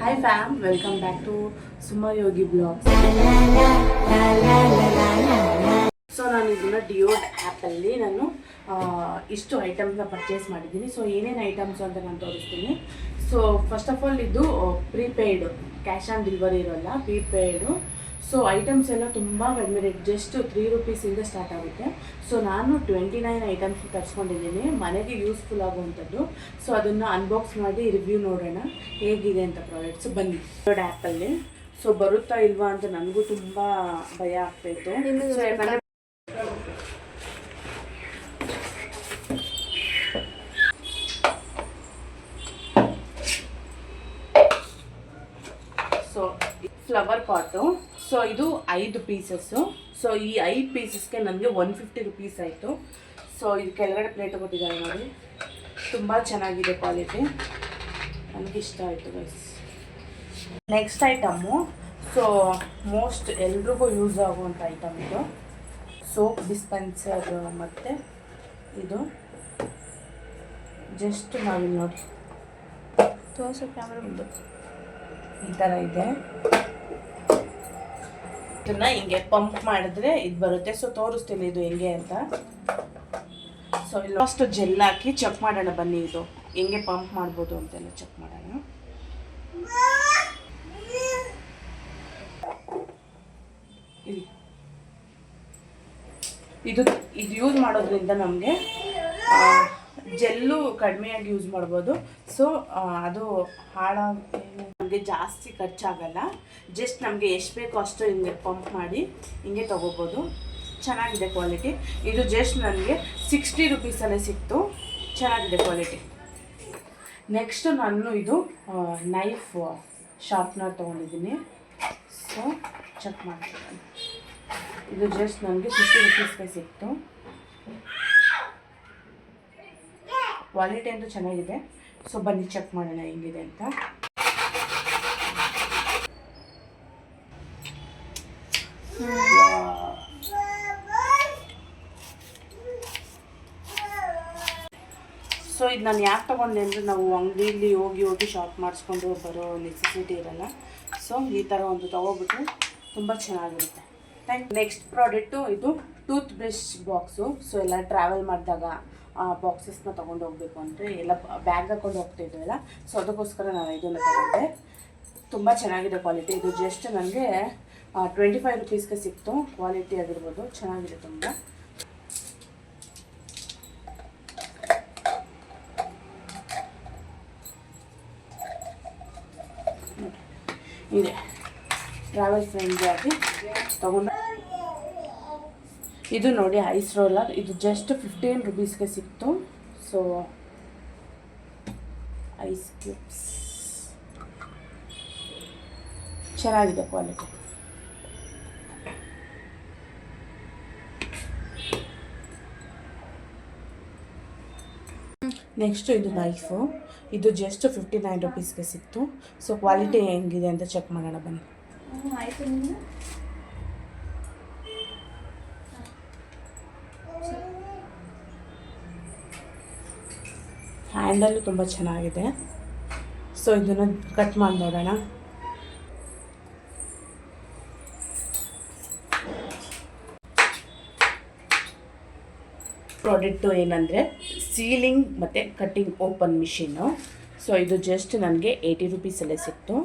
Hi fam welcome back to Suma Yogi vlogs so ನಾನು ಇದನ್ನ ಡಿಯೋಡ್ ಆ್ಯಪಲ್ಲಿ ನಾನು ಇಷ್ಟು ಐಟಮ್ಸ್ನ ಪರ್ಚೇಸ್ ಮಾಡಿದ್ದೀನಿ. ಸೊ ಏನೇನು ಐಟಮ್ಸ್ ಅಂತ ನಾನು ತೋರಿಸ್ತೀನಿ. ಸೊ ಫಸ್ಟ್ ಆಫ್ ಆಲ್ ಇದು ಪ್ರೀಪೇಯ್ಡು ಕ್ಯಾಶ್ ಆನ್ ಡೆಲಿವರಿ ಇರೋಲ್ಲ. ಪ್ರೀಪೇಯ್ಡು ಸೊ ಐಟಮ್ಸ್ ಎಲ್ಲ ತುಂಬ ಕಡಿಮೆ ರೇಟ್ ಜಸ್ಟ್ ತ್ರೀ ರುಪೀಸಿಂದ ಸ್ಟಾರ್ಟ್ ಆಗುತ್ತೆ. ಸೊ ನಾನು ಟ್ವೆಂಟಿ ನೈನ್ ಐಟಮ್ಸ್ ತರಿಸ್ಕೊಂಡಿದ್ದೀನಿ. ಮನೆಗೆ ಯೂಸ್ಫುಲ್ ಆಗುವಂಥದ್ದು. ಸೊ ಅದನ್ನು ಅನ್ಬಾಕ್ಸ್ ಮಾಡಿ ರಿವ್ಯೂ ನೋಡೋಣ. ಹೇಗಿದೆ ಅಂತ ಪ್ರಾಡಕ್ಟ್ಸ್ ಬನ್ನಿ. ಥರ್ಡ್ ಆ್ಯಪಲ್ಲಿ ಸೊ ಬರುತ್ತಾ ಇಲ್ವಾ ಅಂತ ನನಗೂ ತುಂಬ ಭಯ ಆಗ್ತಾಯಿತ್ತು. So so flower pot so ಇದು ಐದು ಪೀಸಸ್ಸು ಸೊ ಈ ಐದು ಪೀಸಸ್ಗೆ ನನಗೆ ಒನ್ ಫಿಫ್ಟಿ ರುಪೀಸ್ ಆಯಿತು. ಸೊ ಇದು ಕೆಳಗಡೆ ಪ್ಲೇಟ್ ಕೊಟ್ಟಿದ್ದಾರೆ ನೋಡಿ. ತುಂಬ ಚೆನ್ನಾಗಿದೆ ಕ್ವಾಲಿಟಿ ನನಗೆ ಇಷ್ಟ ಆಯಿತು ಬಸ್ ನೆಕ್ಸ್ಟ್ ಐಟಮ್ಮು ಸೊ ಮೋಸ್ಟ್ ಎಲ್ರಿಗೂ ಯೂಸ್ ಆಗುವಂಥ ಐಟಮ್ ಇದು. ಸೋಪ್ ಡಿಸ್ಪೆನ್ಸರ್ ಮತ್ತು ಇದು. ಜಸ್ಟ್ ನಾವು ನೋಡಿ. ತೋರಿಸೋ ಕ್ಯಾಮ್ರಾ ಈ ಥರ ಇದೆ. ಇದನ್ನ ಹಿಂಗೆ ಪಂಪ್ ಮಾಡಿದ್ರೆ ಇದು ಬರುತ್ತೆ. ಸೊ ತೋರಿಸ್ತೀನಿ ಇದು ಹೆಂಗೆ ಅಂತ. ಸೊ ಇಲ್ಲಿ ಫಸ್ಟ್ ಜೆಲ್ ಹಾಕಿ ಚೆಕ್ ಮಾಡೋಣ ಬನ್ನಿ ಇದು. ಹೆಂಗೆ ಪಂಪ್ ಮಾಡ್ಬೋದು ಅಂತೆಲ್ಲ ಚೆಕ್ ಮಾಡೋಣ. ಇದು ಇದು ಯೂಸ್ ಮಾಡೋದ್ರಿಂದ ನಮಗೆ ಜೆಲ್ಲು ಕಡಿಮೆಯಾಗಿ ಯೂಸ್ ಮಾಡ್ಬೋದು. ಸೊ ಅದು ಹಾಳಾಗಿ ನಮಗೆ ಜಾಸ್ತಿ ಖರ್ಚಾಗಲ್ಲ. ಜಸ್ಟ್ ನಮಗೆ ಎಷ್ಟು ಬೇಕೋ ಅಷ್ಟು ಹಿಂಗೆ ಪಂಪ್ ಮಾಡಿ ಹಿಂಗೆ ತೊಗೋಬೋದು. ಚೆನ್ನಾಗಿದೆ ಕ್ವಾಲಿಟಿ ಇದು ಜಸ್ಟ್ ನನಗೆ ಸಿಕ್ಸ್ಟಿ ರುಪೀಸಲ್ಲೇ ಸಿಕ್ತು. ಚೆನ್ನಾಗಿದೆ ಕ್ವಾಲಿಟಿ ನೆಕ್ಸ್ಟ್ ನಾನು ಇದು ನೈಫ್ ಶಾರ್ಪ್ನರ್ ತೊಗೊಂಡಿದ್ದೀನಿ. ಸೊ ಚೆಕ್ ಮಾಡ್ತೀನಿ. ಇದು ಜಸ್ಟ್ ನನಗೆ ಫಿಫ್ಟಿ ರುಪೀಸ್ಗೆ ಸಿಕ್ತು. ಕ್ವಾಲಿಟಿ ಅಂತೂ ಚೆನ್ನಾಗಿದೆ. ಸೊ ಬನ್ನಿ ಚೆಕ್ ಮಾಡೋಣ ಹೆಂಗಿದೆ ಅಂತ ಸೊ ಇದು ನಾನು ಯಾಕೆ ತೊಗೊಂಡೆ ಅಂದರೆ ನಾವು ಅಂಗಡಿಯಲ್ಲಿ ಹೋಗಿ ಹೋಗಿ ಶಾಪ್ ಮಾಡಿಸ್ಕೊಂಡು ಬರೋ ನೆಸೆಸಿಟಿ ಇರಲ್ಲ. ಸೊ ಈ ಥರ ಒಂದು ತೊಗೊಬಿಟ್ಟು ತುಂಬ ಚೆನ್ನಾಗಿರುತ್ತೆ. ಥ್ಯಾಂಕ್ ನೆಕ್ಸ್ಟ್ ಪ್ರಾಡಕ್ಟು ಇದು ಟೂತ್ ಬ್ರಷ್ ಬಾಕ್ಸು ಸೊ ಎಲ್ಲ ಟ್ರಾವೆಲ್ ಮಾಡಿದಾಗ ಆ ಬಾಕ್ಸಸ್ನ ತೊಗೊಂಡು ಹೋಗಬೇಕು ಅಂದರೆ ಎಲ್ಲ ಬ್ಯಾಗ್ ಹಾಕೊಂಡು ಹೋಗ್ತಿದ್ವಲ್ಲ. ಸೊ ಅದಕ್ಕೋಸ್ಕರ ನಾನು ಇದನ್ನು ತಗೊಂಡೆ. ತುಂಬ ಚೆನ್ನಾಗಿದೆ ಕ್ವಾಲಿಟಿ ಇದು ಜಸ್ಟ್ ನನಗೆ ಟ್ವೆಂಟಿ ಫೈವ್ ರುಪೀಸ್ಗೆ ಸಿಕ್ತು. ಕ್ವಾಲಿಟಿ ಆಗಿರ್ಬೋದು. ಚೆನ್ನಾಗಿದೆ ತುಂಬ. ಇದೆ. ಟ್ರಾವೆಲ್ ಫ್ರೆಂಡ್ಲಿ ಆಗಿ ತಗೊಂಡು ಇದು ನೋಡಿ ಐಸ್ ರೋಲರ್ ಇದು ಜಸ್ಟ್ ಫಿಫ್ಟೀನ್ ರುಪೀಸ್ಗೆ ಸಿಕ್ತು. ಸೊ ಐಸ್ ಕ್ಯೂಬ್ಸ್ ಚೆನ್ನಾಗಿದೆ ಕ್ವಾಲಿಟಿ ನೆಕ್ಸ್ಟ್ ಇದು ನೈಫು ಇದು ಜಸ್ಟ್ ಫಿಫ್ಟಿ ನೈನ್ ರುಪೀಸ್ಗೆ ಸಿಕ್ತು. ಸೊ ಕ್ವಾಲಿಟಿ ಹೆಂಗಿದೆ ಅಂತ ಚೆಕ್ ಮಾಡೋಣ ಬನ್ನಿ. ಹ್ಯಾಂಡಲ್ ತುಂಬ ಚೆನ್ನಾಗಿದೆ. ಸೊ ಇದನ್ನು ಕಟ್ ಮಾಡಿ ನೋಡೋಣ. ಪ್ರಾಡಕ್ಟು ಏನಂದರೆ ಸೀಲಿಂಗ್ ಮತ್ತು ಕಟ್ಟಿಂಗ್ ಓಪನ್ ಮಿಷಿನ್ನು. ಸೊ ಇದು ಜಸ್ಟ್ ನನಗೆ ಏಯ್ಟಿ ರುಪೀಸಲ್ಲೇ ಸಿಕ್ತು.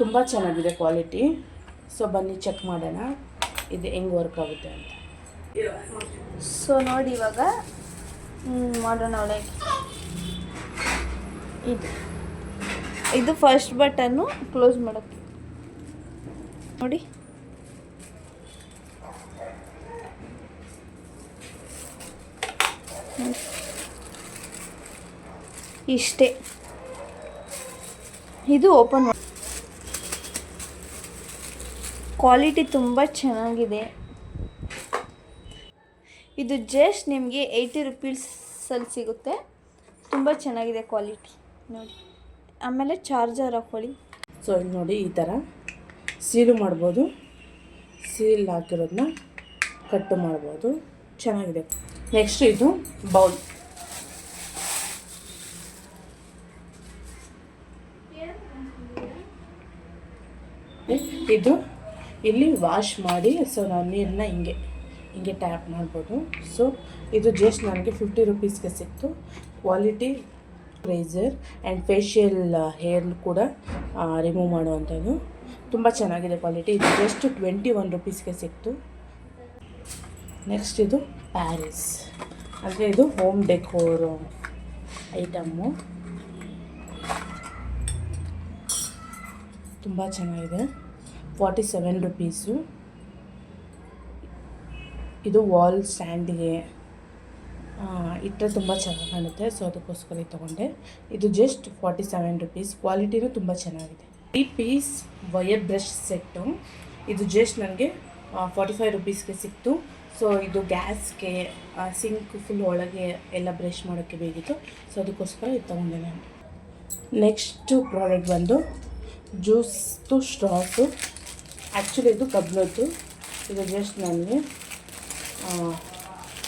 ತುಂಬ ಚೆನ್ನಾಗಿದೆ ಕ್ವಾಲಿಟಿ. ಸೊ ಬನ್ನಿ ಚೆಕ್ ಮಾಡೋಣ. ಇದು ಹೆಂಗೆ ವರ್ಕ್ ಆಗುತ್ತೆ ಅಂತ. ಸೊ ನೋಡಿ ಇವಾಗ ಮಾಡೋಣ ಒಳಗೆ ಇದು. ಇದು ಫಸ್ಟ್ ಬಟನ್ನು ಕ್ಲೋಸ್ ಮಾಡೋಕ್ಕೆ. ನೋಡಿ. ಇಷ್ಟೇ. ಇದು ಓಪನ್ ಕ್ವಾಲಿಟಿ ತುಂಬ ಚೆನ್ನಾಗಿದೆ. ಇದು ಜಸ್ಟ್ ನಿಮಗೆ ಏಯ್ಟಿ ರುಪೀಸಲ್ಲಿ ಸಿಗುತ್ತೆ. ತುಂಬ ಚೆನ್ನಾಗಿದೆ ಕ್ವಾಲಿಟಿ ನೋಡಿ. ಆಮೇಲೆ ಚಾರ್ಜರ್ ಹಾಕ್ಕೊಳ್ಳಿ ಸೊ ಇಲ್ಲಿ ನೋಡಿ ಈ ಥರ ಸೀಲು ಮಾಡ್ಬೋದು. ಸೀಲ್ ಹಾಕಿರೋದನ್ನ ಕಟ್ಟು ಮಾಡ್ಬೋದು. ಚೆನ್ನಾಗಿದೆ. ನೆಕ್ಸ್ಟ್ ಇದು ಬೌಲ್ ಇದು ಇಲ್ಲಿ ವಾಶ್ ಮಾಡಿ ಸೊ ನಾವು ನೀರನ್ನ ಹಿಂಗೆ ಹಿಂಗೆ ಟ್ಯಾಪ್ ಮಾಡ್ಬೋದು. ಸೊ ಇದು ಜಸ್ಟ್ ನನಗೆ ಫಿಫ್ಟಿ ರುಪೀಸ್ಗೆ ಸಿಕ್ತು. Quality razor and facial hair ಕೂಡ ರಿಮೂವ್ ಮಾಡುವಂಥದ್ದು. ತುಂಬ ಚೆನ್ನಾಗಿದೆ ಕ್ವಾಲಿಟಿ ಇದು ಜಸ್ಟ್ ಟ್ವೆಂಟಿ ಒನ್ ರುಪೀಸ್ಗೆ ಸಿಕ್ತು. ನೆಕ್ಸ್ಟ್ ಇದು ಪ್ಯಾರಿಸ್ ಅಂದರೆ ಇದು ಹೋಮ್ ಡೆಕೋರ್ ಐಟಮ್ಮು ತುಂಬ ಚೆನ್ನಾಗಿದೆ. ಫಾರ್ಟಿ ಸೆವೆನ್ ರುಪೀಸು ಇದು ವಾಲ್ ಸ್ಟ್ಯಾಂಡಿಗೆ ಇಟ್ಟರೆ ತುಂಬ ಚೆನ್ನಾಗಿ ಕಾಣುತ್ತೆ. ಸೊ ಅದಕ್ಕೋಸ್ಕರ ತೊಗೊಂಡೆ. ಇದು ಜಸ್ಟ್ ಫಾರ್ಟಿ ಸೆವೆನ್ ರುಪೀಸ್ ಕ್ವಾಲಿಟಿನೂ ತುಂಬ ಚೆನ್ನಾಗಿದೆ. ಈ ಪೀಸ್ ವಯರ್ ಬ್ರಷ್ ಸೆಟ್ಟು ಇದು ಜಸ್ಟ್ ನನಗೆ ಫಾರ್ಟಿ ಫೈವ್ ರುಪೀಸ್ಗೆ ಸಿಕ್ತು. ಸೊ ಇದು ಗ್ಯಾಸ್ಗೆ ಸಿಂಕ್ ಫುಲ್ ಒಳಗೆ ಎಲ್ಲ ಬ್ರಷ್ ಮಾಡೋಕ್ಕೆ ಬೇಕಿತ್ತು. ಸೊ ಅದಕ್ಕೋಸ್ಕರ ಇದು ತೊಗೊಂಡೆ ನಾನು. ನೆಕ್ಸ್ಟು ಪ್ರಾಡಕ್ಟ್ ಬಂದು ಜ್ಯೂಸ್ದು ಸ್ಟ್ರಾಸು ಆ್ಯಕ್ಚುಲಿ ಇದು ಕಬ್ಬಿಣದ್ದು ಇದು ಜಸ್ಟ್ ನನಗೆ.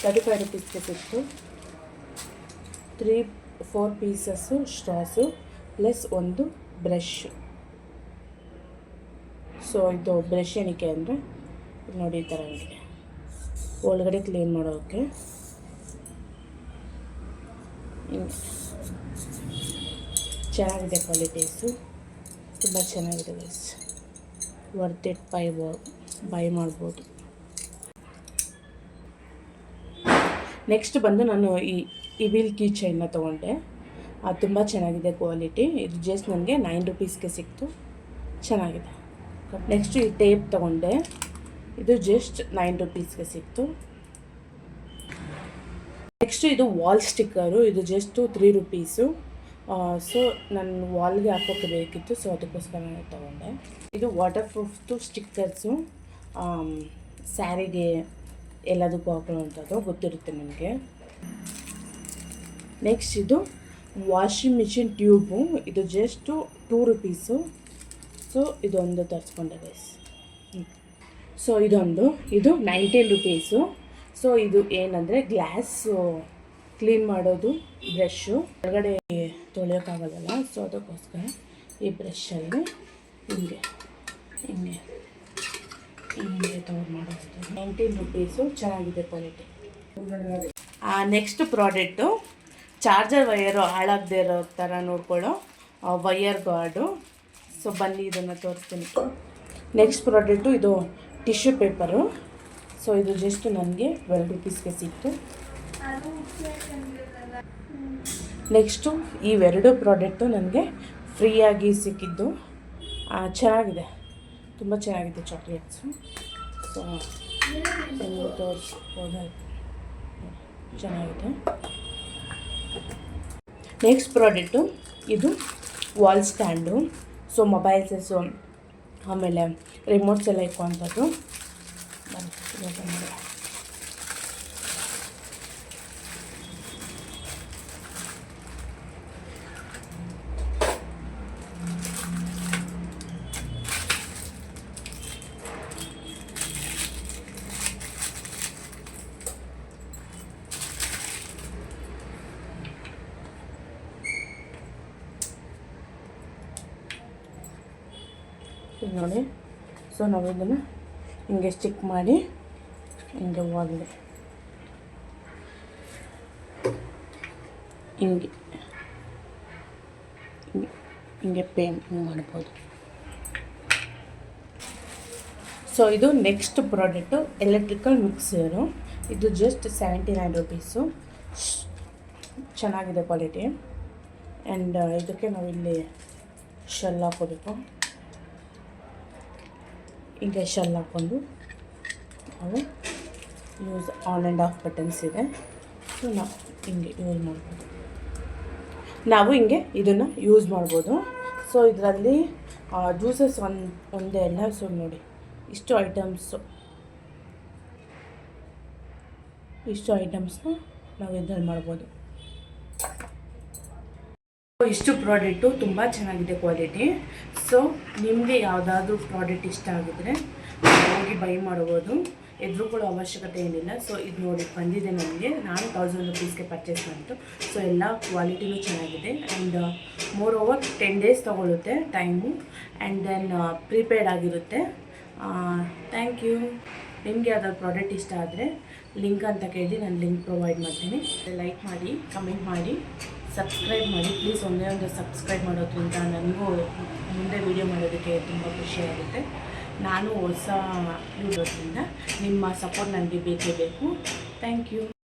ತರ್ಟಿ ಫೈವ್ ರುಪೀಸ್ಗೆ ಸಿಕ್ತು three four pieces straws plus ಒಂದು ಬ್ರಷ್ ಸೊ ಇದು ಬ್ರಷ್ ಏನಕ್ಕೆ ಅಂದರೆ ನೋಡಿ ಈ ಥರ ಇದೆ ಒಳಗಡೆ ಕ್ಲೀನ್ ಮಾಡೋಕ್ಕೆ. ಚೆನ್ನಾಗಿದೆ ಕ್ವಾಲಿಟೀಸು ತುಂಬ ಚೆನ್ನಾಗಿದೆ guys worth it buy buy ಮಾಡ್ಬೋದು. ನೆಕ್ಸ್ಟ್ ಬಂದು ನಾನು ಈ ಇವಿಲ್ ಕೀ ಚೈನ್ನ ತೊಗೊಂಡೆ. ಅದು ತುಂಬ ಚೆನ್ನಾಗಿದೆ ಕ್ವಾಲಿಟಿ ಇದು ಜಸ್ಟ್ ನನಗೆ ನೈನ್ ರುಪೀಸ್ಗೆ ಸಿಕ್ತು. ಚೆನ್ನಾಗಿದೆ. ನೆಕ್ಸ್ಟ್ ಈ ಟೇಪ್ ತೊಗೊಂಡೆ. ಇದು ಜಸ್ಟ್ ನೈನ್ ರುಪೀಸ್ಗೆ ಸಿಕ್ತು. ನೆಕ್ಸ್ಟ್ ಇದು ವಾಲ್ ಸ್ಟಿಕ್ಕರು ಇದು ಜಸ್ಟು ತ್ರೀ ರುಪೀಸು ಸೊ ನನ್ನ ವಾಲ್ಗೆ ಹಾಕೋಕ್ಕೆ ಬೇಕಿತ್ತು ಸೊ ಅದಕ್ಕೋಸ್ಕರ ನಾನು ತೊಗೊಂಡೆ. ಇದು ವಾಟರ್ ಪ್ರೂಫ್ದು ಸ್ಟಿಕ್ಕರ್ಸು ಸ್ಯಾರಿಗೆ ಎಲ್ಲದಕ್ಕೂ ಹಾಕೊಳ್ಳುವಂಥದ್ದು ಗೊತ್ತಿರುತ್ತೆ ನಿಮಗೆ. ನೆಕ್ಸ್ಟ್ ಇದು ವಾಷಿಂಗ್ ಮಿಷಿನ್ ಟ್ಯೂಬು ಇದು ಜಸ್ಟು ಟೂ ರುಪೀಸು ಸೊ ಇದೊಂದು ತರಿಸ್ಕೊಂಡೆ ಗೈಸ್ ಸೊ ಇದೊಂದು, ಇದು ನೈಂಟೀನ್ ರುಪೀಸು ಸೊ ಇದು ಏನಂದರೆ ಗ್ಲಾಸು ಕ್ಲೀನ್ ಮಾಡೋದು ಬ್ರಷು ಹೊರಗಡೆ ತೊಳೆಯೋಕ್ಕಾಗಲ್ಲ ಸೊ ಅದಕ್ಕೋಸ್ಕರ ಈ ಬ್ರಷಲ್ಲಿ ಹಿಂಗೆ ಹಿಂಗೆ ಹಿಂಗೆ ತೊಗೊಂಡು ಮಾಡೋದು. ನೈನ್ಟೀನ್ ರುಪೀಸು ಚೆನ್ನಾಗಿದೆ quality next product charger wire ಹಾಳಾಗದೇ ಇರೋ ಥರ ನೋಡ್ಕೊಳ್ಳೋ ವಯರ್ ಗಾರ್ಡು ಸೊ ಬನ್ನಿ, ಇದನ್ನು ತೋರಿಸ್ತೀನಿ. ನೆಕ್ಸ್ಟ್ ಪ್ರಾಡಕ್ಟು ಇದು ಟಿಶ್ಯೂ ಪೇಪರು ಸೊ ಇದು ಜಸ್ಟ್ ನನಗೆ ಟ್ವೆಲ್ ರುಪೀಸ್ಗೆ ಸಿಕ್ತು. ನೆಕ್ಸ್ಟು ಇವೆರಡು ಪ್ರಾಡಕ್ಟು ನನಗೆ ಫ್ರೀಯಾಗಿ ಸಿಕ್ಕಿದ್ದು. ಚೆನ್ನಾಗಿದೆ. ತುಂಬ ಚೆನ್ನಾಗಿದೆ ಚಾಕ್ಲೇಟ್ಸು. ಸೊ ನಿಮಗೆ ತೋರಿಸ್ಬೋದಾಯ್ತು ಚೆನ್ನಾಗಿದೆ. ನೆಕ್ಸ್ಟ್ ಪ್ರಾಡಕ್ಟು, ಇದು ವಾಲ್ ಸ್ಟ್ಯಾಂಡು. ಸೊ ಮೊಬೈಲ್ಸಸ್ಸು ಆಮೇಲೆ ರಿಮೋಟ್ಸ್ ಎಲ್ಲ ಇಕ್ಕುವಂಥದ್ದು ಇದು ನೋಡಿ. ಸೊ ನಾವು ಇದನ್ನು ಹಿಂಗೆ ಸ್ಟಿಕ್ ಮಾಡಿ ಹಿಂಗೆ ಹೋಗಲಿ ಹಿಂಗೆ. ಹಿಂಗೆ- ಪೇಂಟ್ ಮಾಡ್ಬೋದು. ಸೊ ಇದು ನೆಕ್ಸ್ಟ್ ಪ್ರಾಡಕ್ಟು ಎಲೆಕ್ಟ್ರಿಕಲ್ ಮಿಕ್ಸರು ಇದು ಜಸ್ಟ್ ಸೆವೆಂಟಿ ನೈನ್ ರುಪೀಸು ಚೆನ್ನಾಗಿದೆ ಕ್ವಾಲಿಟಿ ಆ್ಯಂಡ್ ಇದಕ್ಕೆ ನಾವು ಇಲ್ಲಿ ಶೆಲ್ ಹಾಕೋಬೇಕು ಈಗ ಶೆಲ್ ಹಾಕ್ಕೊಂಡು ನಾವು use on and off buttons ಇದೆ. ಸೊ ನಾವು ಹಿಂಗೆ ಯೂಸ್ ಮಾಡ್ಬೋದು. ನಾವು ಹಿಂಗೆ ಇದನ್ನು ಯೂಸ್ ಮಾಡ್ಬೋದು. ಸೊ ಇದರಲ್ಲಿ ಜ್ಯೂಸಸ್ ಒಂದು, ಒಂದೇ ಅಲ್ಲ. ಸೊ ನೋಡಿ, ಇಷ್ಟು ಐಟಮ್ಸು ಇಷ್ಟು ಐಟಮ್ಸ್ನ ನಾವು ಇದ್ರಲ್ಲಿ ಮಾಡ್ಬೋದು. ಇಷ್ಟು ಪ್ರಾಡಕ್ಟು ತುಂಬ ಚೆನ್ನಾಗಿದೆ ಕ್ವಾಲಿಟಿ. ಸೊ, ನಿಮಗೆ ಯಾವುದಾದ್ರೂ ಪ್ರಾಡಕ್ಟ್ ಇಷ್ಟ ಆಗಿದ್ರೆ ಹೋಗಿ ಬೈ ಮಾಡ್ಬೋದು. ಎದುರುಕೊಳ್ಳೋ ಅವಶ್ಯಕತೆ ಏನಿಲ್ಲ. ಸೊ, ಇದು ನೋಡಿ, ಬಂದಿದೆ ನನಗೆ ನಾನು ತೌಸಂಡ್ ರುಪೀಸ್ಗೆ ಪರ್ಚೇಸ್ ಮಾಡಿತು ಸೊ, ಎಲ್ಲ ಕ್ವಾಲಿಟಿನೂ ಚೆನ್ನಾಗಿದೆ. And more over ten days ತೊಗೊಳುತ್ತೆ time and then prepared ಆಗಿರುತ್ತೆ. ಥ್ಯಾಂಕ್ ಯು ನಿಮಗೆ ಯಾವ್ದಾದ್ರು ಪ್ರಾಡಕ್ಟ್ ಇಷ್ಟ ಆದರೆ ಲಿಂಕ್ ಅಂತ ಕೇಳಿ, ನಾನು ಲಿಂಕ್ ಪ್ರೊವೈಡ್ ಮಾಡ್ತೀನಿ. ಲೈಕ್ ಮಾಡಿ ಕಮೆಂಟ್ ಮಾಡಿ. ಸಬ್ಸ್ಕ್ರೈಬ್ ಮಾಡಿ ಪ್ಲೀಸ್ ಒಂದೇ ಒಂದು ಸಬ್ಸ್ಕ್ರೈಬ್ ಮಾಡೋದ್ರಿಂದ ನನಗೂ ಮುಂದೆ ವೀಡಿಯೋ ಮಾಡೋದಕ್ಕೆ ತುಂಬ ಖುಷಿಯಾಗುತ್ತೆ ನಾನು ಹೊಸ ಇರೋದ್ರಿಂದ ನಿಮ್ಮ ಸಪೋರ್ಟ್ ನನಗೆ ಬೇಕೇ ಬೇಕು. Thank you